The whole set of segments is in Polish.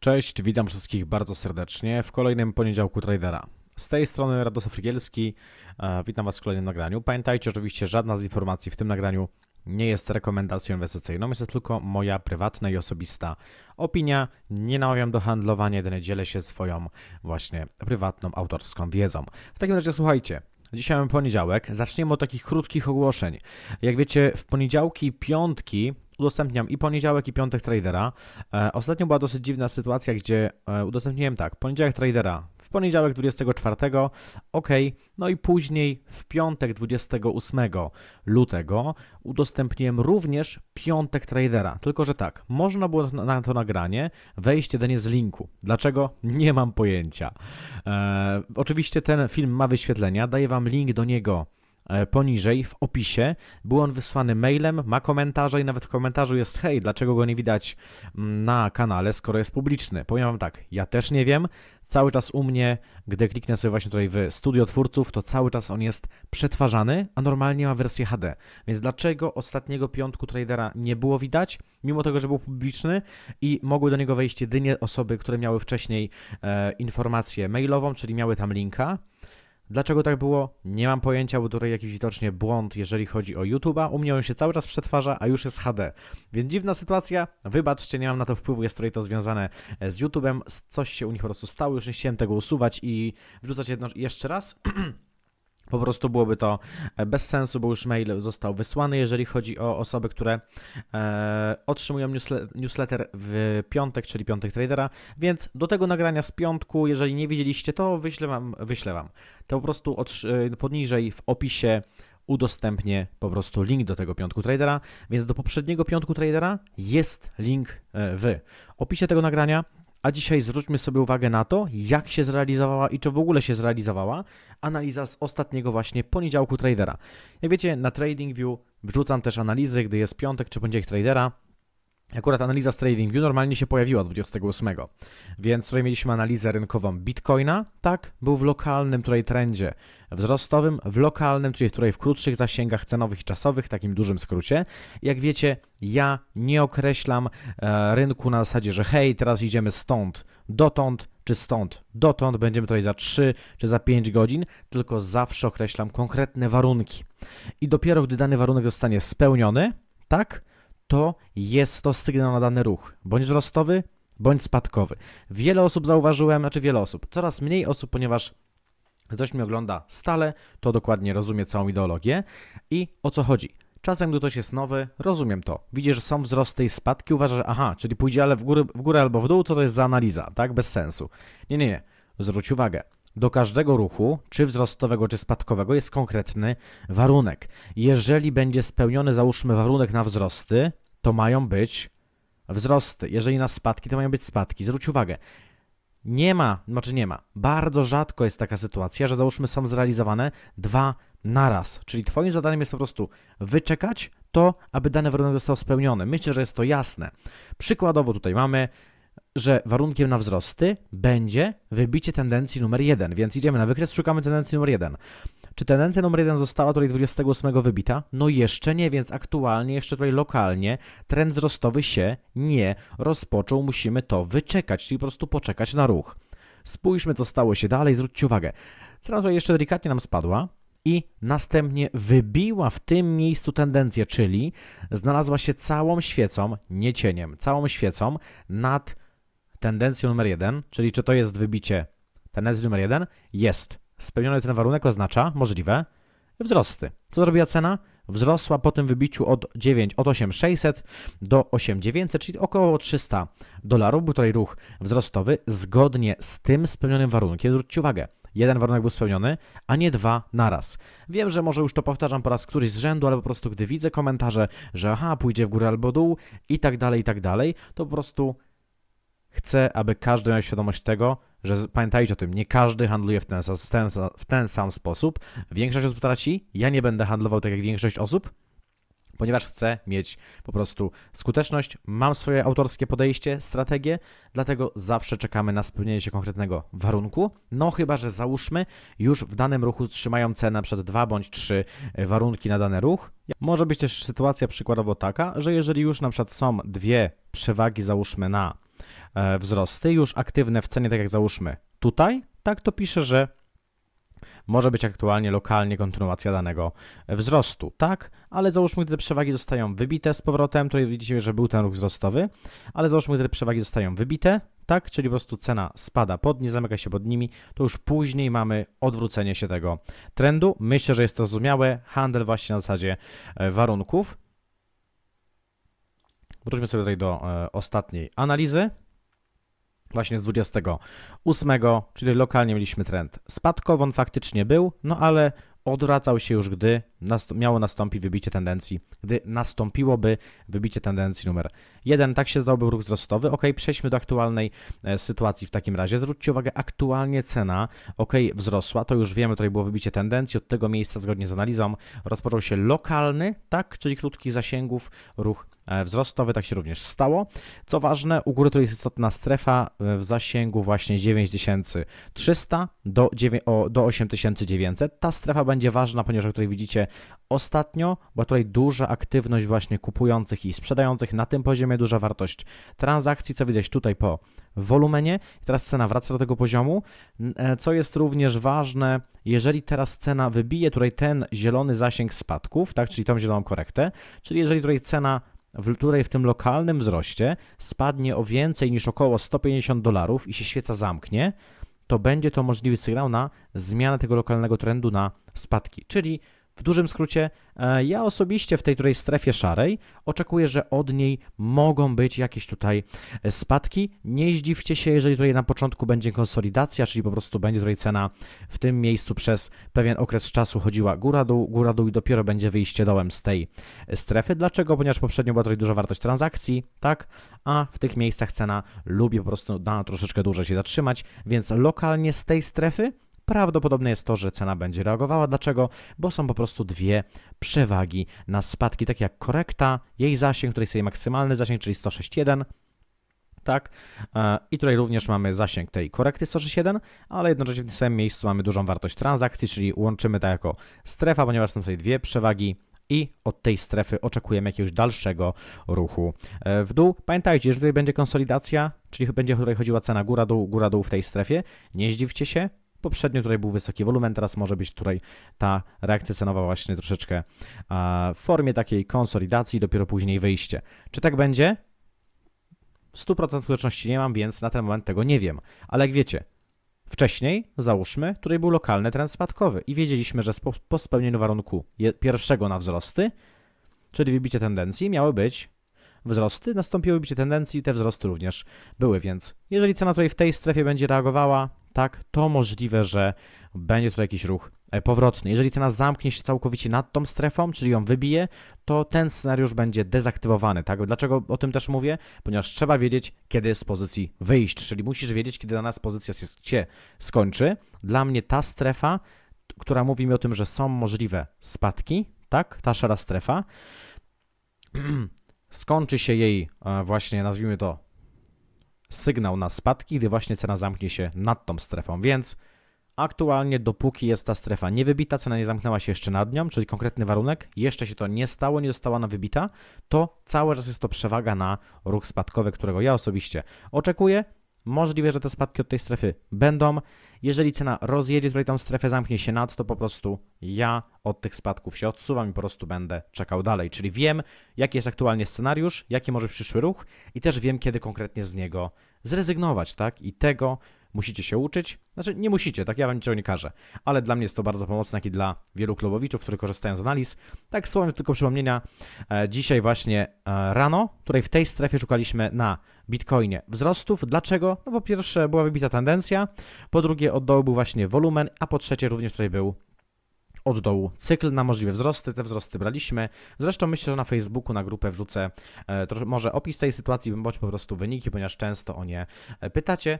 Cześć, witam wszystkich bardzo serdecznie w kolejnym poniedziałku tradera. Z tej strony Radosław Frigielski, e, witam Was w kolejnym nagraniu. Pamiętajcie oczywiście, żadna z informacji w tym nagraniu nie jest rekomendacją inwestycyjną, jest to tylko moja prywatna i osobista opinia. Nie namawiam do handlowania, jedynie dzielę się swoją właśnie prywatną, autorską wiedzą. W takim razie słuchajcie, Dzisiaj mamy poniedziałek. Zaczniemy od takich krótkich ogłoszeń. Jak wiecie, w poniedziałki i piątki udostępniam i poniedziałek, i piątek tradera. E, ostatnio była dosyć dziwna sytuacja, gdzie e, udostępniłem tak, poniedziałek tradera poniedziałek 24, ok, no i później w piątek 28 lutego udostępniłem również piątek tradera. Tylko, że tak, można było na, to nagranie wejść jedynie z linku. Dlaczego? Nie mam pojęcia. E, oczywiście ten film ma wyświetlenia, daję Wam link do niego poniżej w opisie. Był on wysłany mailem, ma komentarze i nawet w komentarzu jest hej, dlaczego go nie widać mm, na kanale, skoro jest publiczny. Powiem wam tak, ja też nie wiem. Cały czas u mnie, gdy kliknę sobie właśnie tutaj w studio twórców, to cały czas on jest przetwarzany, a normalnie ma wersję HD. Więc dlaczego ostatniego piątku tradera nie było widać, mimo tego, że był publiczny i mogły do niego wejść jedynie osoby, które miały wcześniej e, informację mailową, czyli miały tam linka. Dlaczego tak było? Nie mam pojęcia, bo tutaj jakiś widocznie błąd, jeżeli chodzi o YouTube'a. U mnie on się cały czas przetwarza, a już jest HD. Więc dziwna sytuacja. Wybaczcie, nie mam na to wpływu, jest tutaj to związane e, z YouTube'em. Coś się u nich po prostu stało, już nie chciałem tego usuwać i wrzucać jedno, jeszcze raz. Po prostu byłoby to e, bez sensu, bo już mail został wysłany, jeżeli chodzi o osoby, które e, otrzymują newsletter w piątek, czyli piątek tradera, więc do tego nagrania z piątku, jeżeli nie widzieliście, to wyślę wam, wyślę wam. To po prostu od, e, poniżej w opisie udostępnię po prostu link do tego piątku tradera, więc do poprzedniego piątku tradera jest link e, w opisie tego nagrania. A dzisiaj zwróćmy sobie uwagę na to, jak się zrealizowała i czy w ogóle się zrealizowała analiza z ostatniego właśnie poniedziałku tradera. Jak wiecie, na TradingView wrzucam też analizy, gdy jest piątek czy poniedziałek tradera. Akurat analiza z TradingView normalnie się pojawiła 28, więc tutaj mieliśmy analizę rynkową Bitcoina, tak, był w lokalnym tutaj trendzie wzrostowym, w lokalnym, czyli tutaj w krótszych zasięgach cenowych i czasowych, takim dużym skrócie. Jak wiecie, ja nie określam e, rynku na zasadzie, że hej, teraz idziemy stąd dotąd, czy stąd dotąd, będziemy tutaj za 3 czy za 5 godzin, tylko zawsze określam konkretne warunki. I dopiero gdy dany warunek zostanie spełniony, tak, to jest to sygnał na dany ruch, bądź wzrostowy, bądź spadkowy. Wiele osób zauważyłem, znaczy wiele osób, coraz mniej osób, ponieważ ktoś mnie ogląda stale, to dokładnie rozumie całą ideologię i o co chodzi. Czasem, gdy ktoś jest nowy, rozumiem to. Widzi, że są wzrosty i spadki, uważa, że aha, czyli pójdzie ale w górę, w górę albo w dół, co to jest za analiza, tak? Bez sensu. Nie, nie, nie. Zwróć uwagę. Do każdego ruchu, czy wzrostowego, czy spadkowego, jest konkretny warunek. Jeżeli będzie spełniony, załóżmy, warunek na wzrosty, to mają być wzrosty. Jeżeli na spadki, to mają być spadki. Zwróć uwagę, nie ma, znaczy nie ma, bardzo rzadko jest taka sytuacja, że załóżmy są zrealizowane dwa naraz. Czyli Twoim zadaniem jest po prostu wyczekać to, aby dany warunek został spełniony. Myślę, że jest to jasne. Przykładowo tutaj mamy, że warunkiem na wzrosty będzie wybicie tendencji numer 1, więc idziemy na wykres, szukamy tendencji numer 1. Czy tendencja numer 1 została tutaj 28 wybita? No jeszcze nie, więc aktualnie, jeszcze tutaj lokalnie trend wzrostowy się nie rozpoczął. Musimy to wyczekać, czyli po prostu poczekać na ruch. Spójrzmy, co stało się dalej, zwróćcie uwagę. Cena tutaj jeszcze delikatnie nam spadła i następnie wybiła w tym miejscu tendencję, czyli znalazła się całą świecą, nie cieniem, całą świecą nad tendencją numer 1, czyli czy to jest wybicie tendencji numer 1? Jest. Spełniony ten warunek oznacza możliwe wzrosty. Co zrobiła cena? Wzrosła po tym wybiciu od 9, od 8600 do 8900, czyli około 300 dolarów. Był tutaj ruch wzrostowy zgodnie z tym spełnionym warunkiem. Zwróćcie uwagę, jeden warunek był spełniony, a nie dwa naraz. Wiem, że może już to powtarzam po raz któryś z rzędu, ale po prostu gdy widzę komentarze, że aha, pójdzie w górę albo dół i tak dalej, i tak dalej, to po prostu chcę, aby każdy miał świadomość tego, że pamiętajcie o tym, nie każdy handluje w ten, w ten, w ten sam sposób. Większość osób traci, ja nie będę handlował tak jak większość osób, ponieważ chcę mieć po prostu skuteczność, mam swoje autorskie podejście, strategię, dlatego zawsze czekamy na spełnienie się konkretnego warunku. No chyba, że załóżmy, już w danym ruchu trzymają cenę przed dwa bądź trzy warunki na dany ruch. Może być też sytuacja przykładowo taka, że jeżeli już na przykład są dwie przewagi, załóżmy na e, wzrosty już aktywne w cenie, tak jak załóżmy tutaj, tak to pisze, że może być aktualnie lokalnie kontynuacja danego wzrostu, tak? Ale załóżmy, gdy te przewagi zostają wybite z powrotem, tutaj widzicie, że był ten ruch wzrostowy, ale załóżmy, gdy te przewagi zostają wybite, tak? Czyli po prostu cena spada pod nie zamyka się pod nimi, to już później mamy odwrócenie się tego trendu. Myślę, że jest to zrozumiałe. Handel właśnie na zasadzie e, warunków. Wróćmy sobie tutaj do e, ostatniej analizy. Właśnie z 28, czyli lokalnie mieliśmy trend spadkowy, on faktycznie był, no ale odwracał się już, gdy nast miało nastąpić wybicie tendencji, gdy nastąpiłoby wybicie tendencji numer 1. Tak się zdałby ruch wzrostowy. Ok, przejdźmy do aktualnej e, sytuacji w takim razie. Zwróćcie uwagę, aktualnie cena, ok, wzrosła, to już wiemy, tutaj było wybicie tendencji, od tego miejsca zgodnie z analizą rozpoczął się lokalny, tak, czyli krótkich zasięgów, ruch wzrostowy, tak się również stało. Co ważne, u góry to jest istotna strefa e, w zasięgu właśnie 9300 do, 9, o, do 8900. Ta strefa będzie ważna, ponieważ jak tutaj widzicie ostatnio była tutaj duża aktywność właśnie kupujących i sprzedających na tym poziomie, duża wartość transakcji, co widać tutaj po wolumenie. I teraz cena wraca do tego poziomu, e, co jest również ważne, jeżeli teraz cena wybije tutaj ten zielony zasięg spadków, tak, czyli tą zieloną korektę, czyli jeżeli tutaj cena w której w tym lokalnym wzroście spadnie o więcej niż około 150 dolarów i się świeca zamknie, to będzie to możliwy sygnał na zmianę tego lokalnego trendu na spadki. Czyli w dużym skrócie, e, ja osobiście w tej której strefie szarej oczekuję, że od niej mogą być jakieś tutaj e, spadki. Nie zdziwcie się, jeżeli tutaj na początku będzie konsolidacja, czyli po prostu będzie tutaj cena w tym miejscu przez pewien okres czasu chodziła góra-dół, góra-dół i dopiero będzie wyjście dołem z tej e, strefy. Dlaczego? Ponieważ poprzednio była tutaj duża wartość transakcji, tak? A w tych miejscach cena lubi po prostu na troszeczkę dłużej się zatrzymać, więc lokalnie z tej strefy prawdopodobne jest to, że cena będzie reagowała. Dlaczego? Bo są po prostu dwie przewagi na spadki, takie jak korekta, jej zasięg, której sobie maksymalny zasięg, czyli 106.1, tak? E, I tutaj również mamy zasięg tej korekty 106.1, ale jednocześnie w tym samym miejscu mamy dużą wartość transakcji, czyli łączymy to jako strefa, ponieważ są tutaj dwie przewagi i od tej strefy oczekujemy jakiegoś dalszego ruchu e, w dół. Pamiętajcie, że tutaj będzie konsolidacja, czyli będzie tutaj chodziła cena góra-dół, góra-dół w tej strefie. Nie zdziwcie się, Poprzednio tutaj był wysoki wolumen, teraz może być tutaj ta reakcja cenowa właśnie troszeczkę w formie takiej konsolidacji, dopiero później wyjście. Czy tak będzie? W 100% skuteczności nie mam, więc na ten moment tego nie wiem. Ale jak wiecie, wcześniej, załóżmy, tutaj był lokalny trend spadkowy i wiedzieliśmy, że po spełnieniu warunku pierwszego na wzrosty, czyli wybicie tendencji, miały być wzrosty, nastąpiły wybicie tendencji, te wzrosty również były, więc jeżeli cena tutaj w tej strefie będzie reagowała, tak, to możliwe, że będzie tu jakiś ruch e, powrotny. Jeżeli cena zamknie się całkowicie nad tą strefą, czyli ją wybije, to ten scenariusz będzie dezaktywowany. Tak? Dlaczego o tym też mówię? Ponieważ trzeba wiedzieć, kiedy z pozycji wyjść, czyli musisz wiedzieć, kiedy dana pozycja się skończy. Dla mnie ta strefa, która mówi mi o tym, że są możliwe spadki, tak, ta szara strefa, skończy się jej e, właśnie, nazwijmy to, sygnał na spadki, gdy właśnie cena zamknie się nad tą strefą, więc aktualnie dopóki jest ta strefa niewybita, cena nie zamknęła się jeszcze nad nią, czyli konkretny warunek, jeszcze się to nie stało, nie została ona wybita, to cały czas jest to przewaga na ruch spadkowy, którego ja osobiście oczekuję. Możliwe, że te spadki od tej strefy będą. Jeżeli cena rozjedzie tutaj tą strefę, zamknie się nad, to po prostu ja od tych spadków się odsuwam i po prostu będę czekał dalej. Czyli wiem, jaki jest aktualnie scenariusz, jaki może przyszły ruch i też wiem, kiedy konkretnie z niego zrezygnować, tak? I tego musicie się uczyć. Znaczy, nie musicie, tak? Ja wam niczego nie każę. Ale dla mnie jest to bardzo pomocne, jak i dla wielu klubowiczów, którzy korzystają z analiz. Tak, słowem tylko przypomnienia, e, dzisiaj właśnie e, rano, której w tej strefie szukaliśmy na Bitcoinie wzrostów. Dlaczego? No po pierwsze była wybita tendencja, po drugie od dołu był właśnie wolumen, a po trzecie również tutaj był od dołu cykl na możliwe wzrosty. Te wzrosty braliśmy. Zresztą myślę, że na Facebooku na grupę wrzucę e, może opis tej sytuacji, bądź po prostu wyniki, ponieważ często o nie pytacie.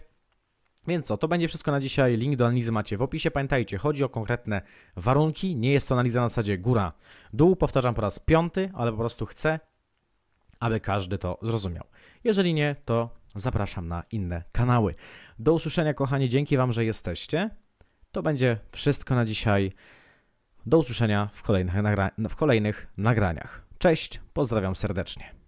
Więc co, to będzie wszystko na dzisiaj. Link do analizy macie w opisie. Pamiętajcie, chodzi o konkretne warunki. Nie jest to analiza na zasadzie góra, dół. Powtarzam po raz piąty, ale po prostu chcę, aby każdy to zrozumiał. Jeżeli nie, to zapraszam na inne kanały. Do usłyszenia, kochani. Dzięki Wam, że jesteście. To będzie wszystko na dzisiaj. Do usłyszenia w kolejnych, nagra w kolejnych nagraniach. Cześć, pozdrawiam serdecznie.